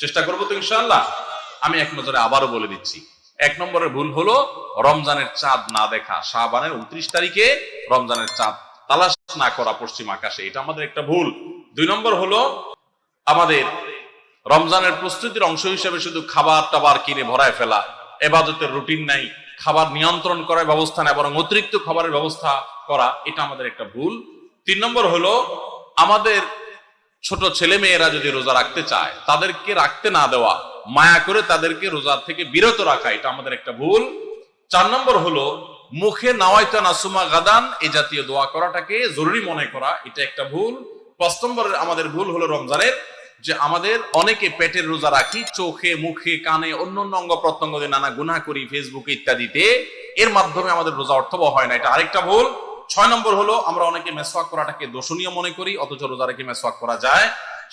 চেষ্টা করব তো ইনশাআল্লাহ। আমি এক নজরে আবারও বলে দিচ্ছি। এক নম্বরের ভুল হলো রমজানের চাঁদ না দেখা। শাহবানের উনত্রিশ তারিখে রমজানের চাঁদ তালাশ না করা পশ্চিম আকাশে, এটা আমাদের একটা ভুল। দুই নম্বর হলো আমাদের রমজানের প্রস্তুতির অংশ হিসেবে শুধু খাবার টাবার কিনে ভরায় ফেলা, এবাদতের রুটিন নাই, খাবার নিয়ন্ত্রণ করার ব্যবস্থা না বরং অতিরিক্ত খাবারের ব্যবস্থা করা, এটা আমাদের একটা ভুল। তিন নম্বর হলো আমাদের ছোট ছেলে মেয়েরা যদি রোজা রাখতে চায়, তাদেরকে রাখতে না দেওয়া, মায়া করে তাদেরকে রোজা থেকে বিরত রাখা, এটা আমাদের একটা ভুল। চার নম্বর হলো, মুখে নাওয়াইতা নাসুমা গাদান এই জাতীয় দোয়া করাটাকে জরুরি মনে করা, এটা একটা ভুল। পাঁচ নম্বরের আমাদের ভুল হলো রমজানের, যে আমাদের অনেকে পেটের রোজা রাখি, চোখে, মুখে, কানে অন্য অন্য অঙ্গ প্রত্যঙ্গ নানা গুনাহ করি ফেসবুকে ইত্যাদিতে, এর মাধ্যমে আমাদের রোজা অর্থবহ হয় না, এটা আরেকটা ভুল। ছয় নম্বর হলো, আমরা অনেকে মেসওয়াক করাটাকে দোষণীয় মনে করি, অথচ রোজা রেখে মেসওয়াক করা যায়।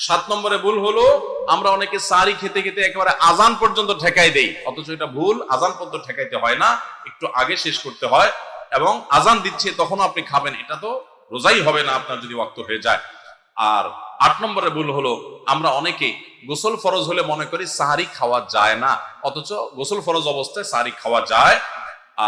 সাত নম্বরে ভুল হলো, আমরা অনেকে সারি খেতে খেতে একেবারে আজান পর্যন্ত ঠেকাই দেই, অথচ এটা ভুল, আজান পর্যন্ত ঠেকাইতে হয় না, একটু আগে শেষ করতে হয়, এবং আজান দিচ্ছে, তখনও আপনি খাবেন, এটা তো রোজাই হবে না, আপনার যদি ওয়াক্ত হয়ে যায়। আর আট নম্বরে ভুল হলো, আমরা অনেকে গোসল ফরজ হলে মনে করি সাহারি খাওয়া যায় না, অথচ গোসল ফরজ অবস্থায় সাহারি খাওয়া যায়।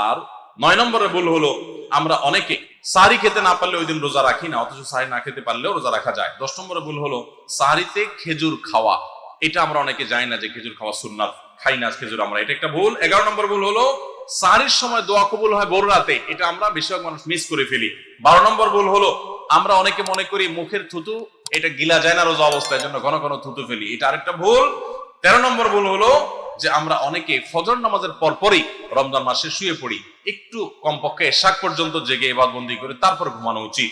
আর নয় নম্বরে ভুল হলো, আমরা অনেকে সাহারি খেতে না পারলে ওই দিন রোজা রাখি না, অথচ সাহারি না খেতে পারলেও রোজা রাখা যায়। দশ নম্বরে ভুল হলো সাহারিতে খেজুর খাওয়া। এটা আমরা অনেকে জানি না যে খেজুর খাওয়া সুন্নাত, খাই না খেজুর আমরা। এটা একটা ভুল। এগারো নম্বর ভুল হলো সাহারির সময় দোয়া কবুল হয় বড় রাতে। এটা আমরা বেশিরভাগ মানুষ মিস করে ফেলি। বারো নম্বর ভুল হলো, আমরা অনেকে মনে করি মুখের থুতু, এটা গিলা যায় না রোজা অবস্থায় জন্য ঘন ঘন থুতু ফেলি। এটা আরেকটা ভুল। তেরো নম্বর ভুল হলো যে আমরা অনেকে ফজর নামাজের পরপরই রমজান মাসে শুয়ে পড়ি। একটু কমপক্ষে শাক পর্যন্ত জেগে এবার বন্দি করে তারপর ঘুমানো উচিত।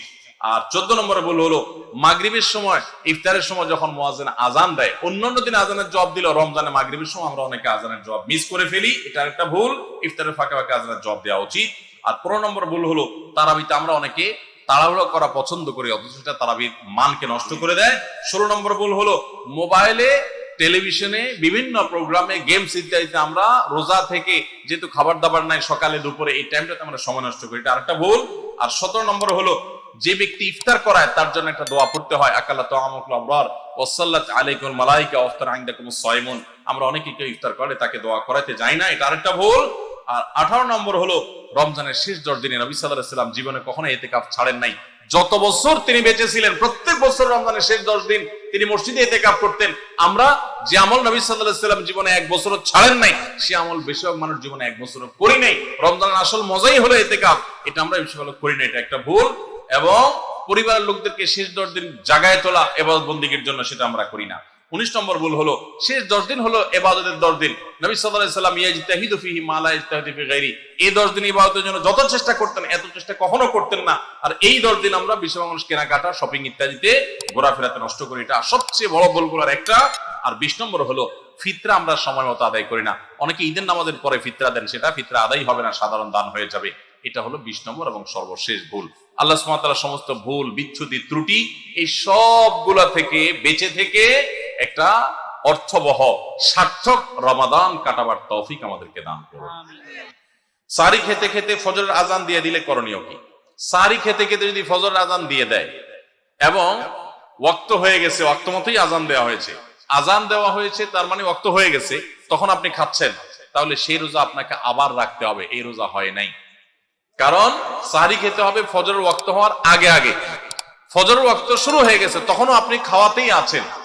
আর চোদ্দ নম্বরে ভুল হলো, মাগরিবের সময়, ইফতারের সময় যখন মোয়াজেন আজান দেয়, অন্যান্য দিন আজানের জবাব দিল, রমজানে মাগরিবের সময় আমরা অনেকে আজানের জবাব মিস করে ফেলি এটা একটা ভুল, ইফতারের ফাঁকে ফাঁকে আজানের জবাব দেওয়া উচিত। আর পনেরো নম্বর ভুল হলো, তারাবিতে আমরা অনেকে তাড়াহুড়ো করা পছন্দ করি, অথচ সেটা তারাবির মানকে নষ্ট করে দেয়। ষোলো নম্বর ভুল হলো, মোবাইলে টেলিভিশনে বিভিন্ন প্রোগ্রামে গেমস ইত্যাদিতে আমরা রোজা থেকে যেহেতু খাবার দাবার নাই, সকালে, দুপুরে, এই টাইমটাতে আমরা সময় নষ্ট করি। এটা আরেকটা ভুল। আর সতেরো নম্বর হলো, যে ব্যক্তি ইফতার করায়, তার জন্য একটা দোয়া পড়তে হয়। আকাল্লা তো আমকুল আবরার ওসাল্লাত আলাইকুম মালাইকা ওফতার আইন্দাকুম সাইমুন আমরা অনেকে কেউ ইফতার করে, তাকে দোয়া করাতে যাই না, এটা আরেকটা ভুল। আর আঠারো নম্বর হলো, রমজানের শেষ দশ দিনে নবী সাল্লাহ সাল্লাম জীবনে কখনো এতে কাপ ছাড়েন নাই। যত বছর তিনি বেঁচে ছিলেন, প্রত্যেক বছর রমজানের শেষ দশ দিন তিনি মসজিদে এতে কাপ করতেন। আমরা যে আমল নবী সাল্লাহ সাল্লাম জীবনে এক বছর ছাড়েন নাই, সে আমল বেশিরভাগ মানুষ জীবনে এক বছর করি নাই। রমজানের আসল মজাই হলো এতে কাপ। এটা আমরা বেশিরভাগ করি না এটা একটা ভুল। এবং পরিবারের লোকদেরকে শেষ দশ দিন জাগায় তোলা এবার বন্দিগির জন্য সেটা আমরা করি না। উনিশ নম্বর ভুল হলো, শেষ দশ দিন হলো এবাদতের দশ দিন। নবী সাল্লাম ইয়াজিতাহিদু মালা ইজতাহিদু ফি এই দশ দিন ইবাদতের জন্য যত চেষ্টা করতেন, এত চেষ্টা কখনো করতেন না। আর এই দশ দিন আমরা বিশ্ব মানুষ কেনাকাটা শপিং ইত্যাদিতে ঘোরাফেরাতে নষ্ট করি এটা সবচেয়ে বড় ভুলগুলোর একটা, আর বিশ নম্বর হলো, ফিতরা আমরা সময় মতো আদায় করি না। অনেকে ঈদের নামাজের পরে ফিতরা দেন, সেটা ফিতরা আদায় হবে না, সাধারণ দান হয়ে যাবে। এটা হলো বিশ নম্বর এবং সর্বশেষ ভুল। আল্লাহ সমস্ত ভুল বিচ্ছুতি ত্রুটি, এই সবগুলা থেকে, বেঁচে থেকে একটা অর্থবহ সার্থক রমাদান কাটাবার তৌফিক আমাদেরকে দান করুন। সারি খেতে খেতে ফজরের আজান দিয়ে দিলে করণীয় কি? সারি খেতে খেতে যদি ফজরের আজান দিয়ে দেয় এবং ওয়াক্ত হয়ে গেছে ওয়াক্ত মতোই আজান দেওয়া হয়েছে। আজান দেওয়া হয়েছে তার মানে ওয়াক্ত হয়ে গেছে তখন আপনি খাচ্ছেন। তাহলে সেই রোজা আপনাকে আবার রাখতে হবে এই রোজা হয় নাই। কারণ সাহারি খেতে হবে ফজর ওয়াক্ত হওয়ার আগে আগে। ফজর ওয়াক্ত শুরু হয়ে গেছে তখনও আপনি খাওয়াতেই আছেন।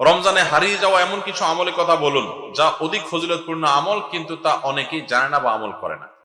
রমজানে হারিয়ে যাওয়া এমন কিছু আমলের কথা বলুন, যা অধিক ফজিলতপূর্ণ আমল, কিন্তু তা অনেকেই জানে না বা আমল করে না।